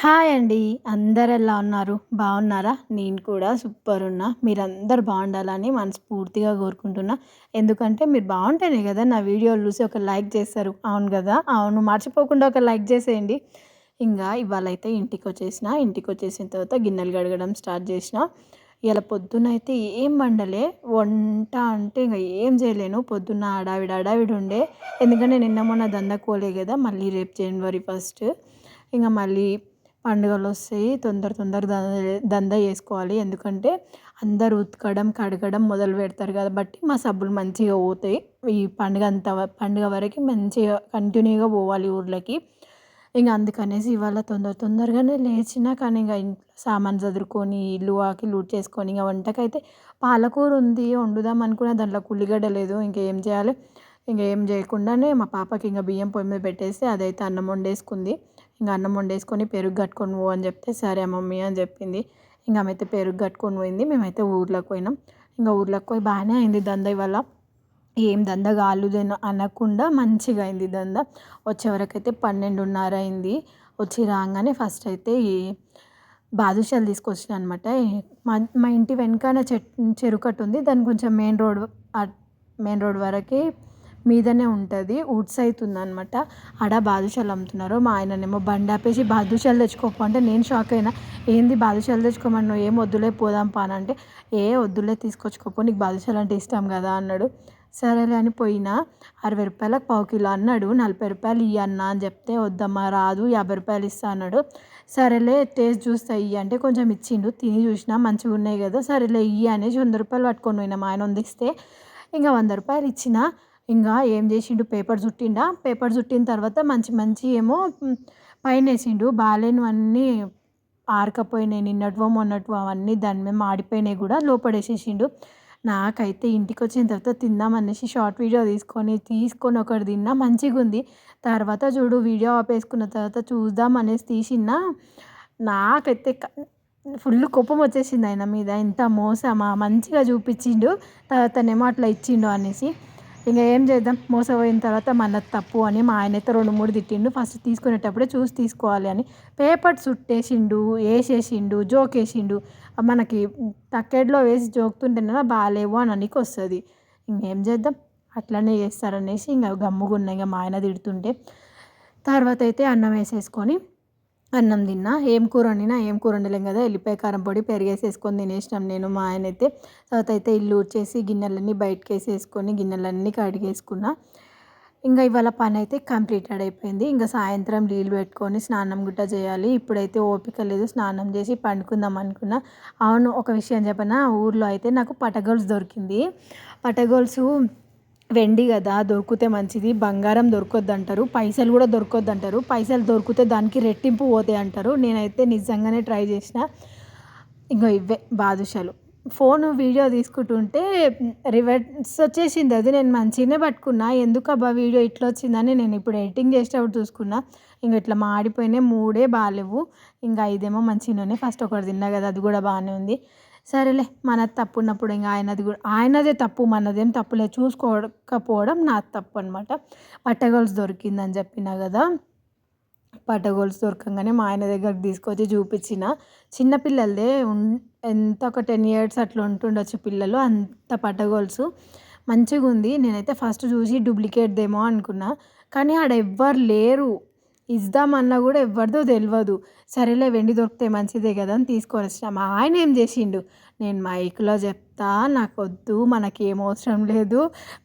Hi అండి. అందరు ఎలా ఉన్నారు? బాగున్నారా? నేను కూడా సూపర్ ఉన్నా మీరందరు బాగుండాలని మనస్ఫూర్తిగా కోరుకుంటున్నా. ఎందుకంటే మీరు బాగుంటేనే కదా నా వీడియోలు చూసి ఒక లైక్ చేస్తారు. అవును కదా? అవును మర్చిపోకుండా ఒక లైక్ చేసేయండి. ఇంకా ఇవాళైతే ఇంటికి వచ్చేసిన ఇంటికి వచ్చేసిన తర్వాత గిన్నెలు కడగడం స్టార్ట్ చేసిన. ఇలా పొద్దున అయితే ఏం వండలే. వంట అంటే ఇంకా ఏం చేయలేను. పొద్దున్న అడావిడ అడావిడి ఉండే. ఎందుకంటే నిన్న మొన్న దందకోలే కదా. మళ్ళీ రేపు జనవరి ఫస్ట్. ఇంకా మళ్ళీ పండుగలు వస్తాయి తొందర తొందర దందా చేసుకోవాలి. ఎందుకంటే అందరు ఉతకడం కడగడం మొదలు పెడతారు కాబట్టి మా సబ్బులు మంచిగా పోతాయి. ఈ పండుగ అంతా పండుగ వరకు మంచిగా కంటిన్యూగా పోవాలి ఊర్లోకి. ఇంకా అందుకనేసి ఇవాళ తొందర తొందరగానే లేచిన కానీ ఇంకా సామాన్ చదురుకొని ఇల్లు వాకిలి చేసుకొని ఇంకా వంటకైతే పాలకూర ఉంది. వండుదాం అనుకున్న దాంట్లో ఉల్లిగడ్డ లేదు. ఇంకేం చేయాలి? ఇంకేం చేయకుండానే మా పాపకి ఇంకా బియ్యం పొయ్యి మీద పెట్టేసి అదైతే అన్నం వండేసుకుంది. ఇంకా అన్నం వండేసుకొని పెరుగు కట్టుకొని పో అని చెప్తే సరే మమ్మీ అని చెప్పింది. ఇంకా ఆమె అయితే పెరుగు కట్టుకొని పోయింది. మేమైతే ఊర్లోకి పోయినాం. ఇంకా ఊర్లోకి పోయి బాగానే అయింది దంద ఇవాళ. ఏం దంద కాలుదేనో అనకుండా మంచిగా అయింది దంద. వచ్చేవరకైతే పన్నెండున్నర అయింది. వచ్చి రాగానే ఫస్ట్ అయితే ఈ బాదుషాలు తీసుకొచ్చిన అనమాట మా మా ఇంటి వెనకాల చెట్ చెరుకట్టు ఉంది. దాని కొంచెం మెయిన్ రోడ్ మెయిన్ రోడ్ వరకు మీదనే ఉంటుంది. వుడ్స్ అవుతుంది అనమాట ఆడ బాదుషాలు అమ్ముతున్నారు. మా ఆయననేమో బండి ఆపేసి బాదుషాలు తెచ్చుకోపో అంటే నేను షాక్ అయినా. ఏంది బాదుషాలు తెచ్చుకోమని ఏం వద్దులే పోదాం పాన అంటే ఏ వద్దులే తీసుకొచ్చుకోపో నీకు బాదుషాలు అంటే ఇష్టం కదా అన్నాడు. సరేలే అని పోయినా. అరవై రూపాయలకు పావు కిలో అన్నాడు. నలభై రూపాయలు ఇయ్యి అన్న అని చెప్తే వద్దమ్మా రాదు యాభై రూపాయలు ఇస్తా అన్నాడు. సరేలే టేస్ట్ చూస్తా ఇయ్యి అంటే కొంచెం ఇచ్చిండు. తిని చూసినా మంచిగా ఉన్నాయి కదా. సరేలే ఇయ్యి అనేసి వంద రూపాయలు పట్టుకొని పోయినా. మా ఆయన వందిస్తే ఇంకా వంద రూపాయలు ఇచ్చిన. ఇంకా ఏం చేసిండు? పేపర్ చుట్టిండా? పేపర్ చుట్టిన తర్వాత మంచి మంచి ఏమో పైన వేసిండు బాగాలేనివన్నీ ఆరకపోయినాయి. నిన్నటివో మొన్నటివో అవన్నీ దాని మీద మాడిపోయినాయి కూడా లోపడేసేసిండు. నాకైతే ఇంటికి వచ్చిన తర్వాత తిందాం అనేసి షార్ట్ వీడియో తీసుకొని తీసుకొని ఒకటి తిన్నా మంచిగా ఉంది తర్వాత చూడు వీడియో ఆపేసుకున్న తర్వాత చూద్దాం అనేసి తీసిన నాకైతే ఫుల్ కోపం వచ్చేసింది ఆయన మీద. ఇంత మోసమా? మంచిగా చూపించిండు. తర్వాతనేమో అట్లా ఇచ్చిండు అనేసి. ఇంకా ఏం చేద్దాం? మోసపోయిన తర్వాత మన తప్పు అని మా ఆయన అయితే రెండు మూడు తిట్టిండు. ఫస్ట్ తీసుకునేటప్పుడే చూసి తీసుకోవాలి అని. పేపర్ చుట్టేసిండు వేసేసిండు జోకేసిండు. మనకి తక్కెడ్లో వేసి జోకుతుంటేనే బాగాలేవు అని అనికి వస్తుంది. ఇంకేం చేద్దాం? అట్లనే చేస్తారనేసి ఇంకా గమ్ముగున్నా ఇంకా మా ఆయన తిడుతుంటే. తర్వాత అయితే అన్నం వేసేసుకొని అన్నం తిన్నా ఏం కూర వండినా ఏం కూర వండలేం కదా. ఎల్లిపాయ కారం పొడి పెరిగేసేసుకొని తినేసినాం నేను మా ఆయన అయితే. తర్వాత అయితే ఇల్లు ఊడ్చేసి గిన్నెలన్నీ బయటకు వేసేసుకొని గిన్నెలన్నీ కడిగేసుకున్నా. ఇంకా ఇవాళ పని అయితే కంప్లీటెడ్ అయిపోయింది. ఇంకా సాయంత్రం నీళ్ళు పెట్టుకొని స్నానం గుట్ట చేయాలి. ఇప్పుడైతే ఓపిక లేదు స్నానం చేసి పండుకుందాం అనుకున్నా. అవును ఒక విషయం చెప్పనా? ఊర్లో అయితే నాకు పటగోల్స్ దొరికింది. పటగోల్స్ వెండి కదా దొరికితే మంచిది. బంగారం దొరకొద్దు అంటారు పైసలు కూడా దొరకొద్దు అంటారు పైసలు దొరికితే దానికి రెట్టింపు పోతాయి అంటారు. నేనైతే నిజంగానే ట్రై చేసిన. ఇంకో ఇవే బాదుషాలు. ఫోన్ వీడియో తీసుకుంటుంటే రివర్స్ వచ్చేసింది. అది నేను మంచిగానే పట్టుకున్నా. ఎందుకు అబ్బా వీడియో ఇట్లా వచ్చిందని నేను ఇప్పుడు ఎడిటింగ్ చేసేటప్పుడు చూసుకున్నా. ఇంక ఇట్లా మాడిపోయినాయి. మూడే బాగాలేవు ఇంకా ఐదేమో మంచిగానే ఫస్ట్ ఒకటి తిన్నా కదా అది కూడా బాగానే ఉంది. సరేలే మనది తప్పు ఉన్నప్పుడు ఇంకా ఆయనది కూడా ఆయనదే తప్పు మనదేం తప్పులేదు చూసుకోకపోవడం నా తప్పు అనమాట పట్టగొలుసు దొరికిందని చెప్పిన కదా పట్టగొలుసు దొరకంగానే మా ఆయన దగ్గరికి తీసుకొచ్చి చూపించిన. చిన్నపిల్లలదే ఎంత ఒక టెన్ ఇయర్స్ అట్లా ఉంటుండొచ్చు పిల్లలు అంత పట్టగొలుసు. మంచిగా ఉంది నేనైతే ఫస్ట్ చూసి డూప్లికేట్దేమో అనుకున్నా. కానీ ఆడ ఎవ్వరు లేరు. ఇద్దామన్నా కూడా ఎవరిదో తెలియదు సరేలే వెండి దొరికితే మంచిదే కదా అని తీసుకొని వచ్చిన. మా ఆయన ఏం చేసిండు? నేను మైక్లో చెప్తా నాకు వద్దు మనకి ఏం అవసరం లేదు.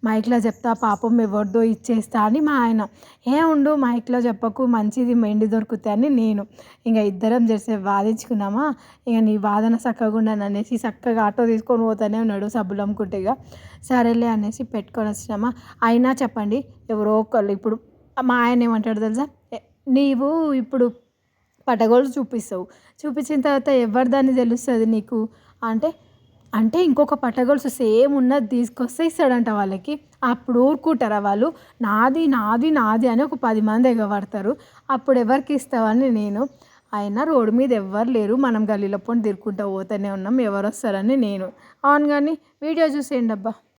మైక్లో చెప్తా పాపం ఎవరిదో ఇచ్చేస్తా అని మా ఆయన. ఏ ఉండు మైక్లో చెప్పకు మంచిది వెండి దొరుకుతాయని అని నేను. ఇంకా ఇద్దరం చేసే వాదించుకున్నామా? ఇక నీ వాదన చక్కగా అనేసి చక్కగా ఆటో తీసుకొని పోతానే ఉన్నాడు సబ్బులు అమ్ముకుంటేగా సరేలే అనేసి పెట్టుకొని వచ్చినామా? అయినా చెప్పండి ఎవరో ఒకళ్ళు ఇప్పుడు మా ఆయన ఏమంటాడు తెలుసా? నీవు ఇప్పుడు పటగోలు చూపిస్తావు. చూపించిన తర్వాత ఎవరి దాన్ని తెలుస్తుంది నీకు? అంటే అంటే ఇంకొక పటగొలుసు సేమ్ ఉన్నది తీసుకొస్తే ఇస్తాడంట వాళ్ళకి. అప్పుడు ఊరుకుంటారా వాళ్ళు? నాది నాది నాది అని ఒక పది మంది ఎగబడతారు. అప్పుడు ఎవరికి ఇస్తావని నేను? అయినా రోడ్డు మీద ఎవ్వరు లేరు. మనం గల్లీలో పొండి తిరుక్కుంటూ పోతూనే ఉన్నాం. ఎవరు వస్తారని నేను. అవును కానీ వీడియో చూసేయండి అబ్బా.